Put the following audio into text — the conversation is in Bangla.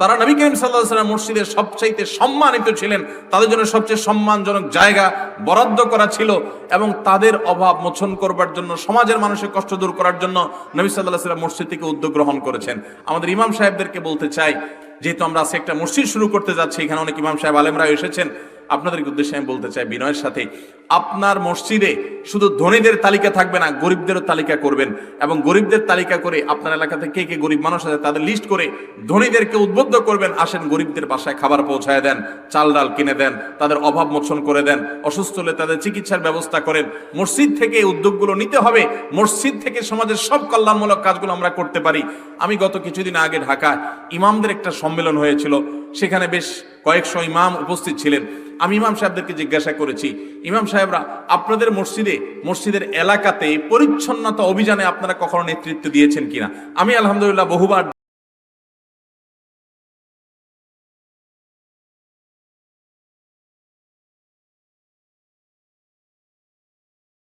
তারা নবী করিম সাল্লাহ সাল্লাম মসজিদের সবচাইতে সম্মানিত ছিলেন। তাদের জন্য সবচেয়ে সম্মানজনক জায়গা বরাদ্দ করা ছিল এবং তাদের অভাব মোচন করবার জন্য, সমাজের মানুষের কষ্ট দূর করার জন্য নবী সাল্লাহ সাল্লাম মসজিদ থেকে উদ্যোগ গ্রহণ করেছেন। আমাদের ইমাম সাহেবদেরকে বলতে চাই, যেহেতু আমরা আজকে একটা মসজিদ শুরু করতে যাচ্ছি, এখানে অনেক ইমাম সাহেব আলেমরা এসেছেন। আপনাদের উদ্দেশ্যে আমি বলতে চাই, বিনয়ের সাথে, আপনার মসজিদে শুধু ধনীদের তালিকা থাকবে না, গরিবদেরও তালিকা করবেন এবং গরিবদের তালিকা করে আপনার এলাকাতে কে কে গরিব মানুষ আছে তাদের লিস্ট করে ধনীদেরকে উদ্বুদ্ধ করবেন। আসেন, গরিবদের বাসায় খাবার পৌঁছায় দেন, চাল ডাল কিনে দেন, তাদের অভাব মোচন করে দেন, অসুস্থ হলে তাদের চিকিৎসার ব্যবস্থা করেন। মসজিদ থেকে উদ্যোগগুলো নিতে হবে। মসজিদ থেকে সমাজের সব কল্যাণমূলক কাজগুলো আমরা করতে পারি। আমি গত কিছুদিন আগে ঢাকায় ইমামদের একটা সম্মেলন হয়েছিল। সেখানে বেশ কয়েকশো ইমাম উপস্থিত ছিলেন। আমি ইমাম সাহেবদেরকে জিজ্ঞাসা করেছি, ইমাম সাহেবরা, আপনাদের মসজিদে, মসজিদের এলাকাতে পরিচ্ছন্নতা অভিযানে আপনারা কখনো নেতৃত্ব দিয়েছেন কিনা? আমি আলহামদুলিল্লাহ বহুবার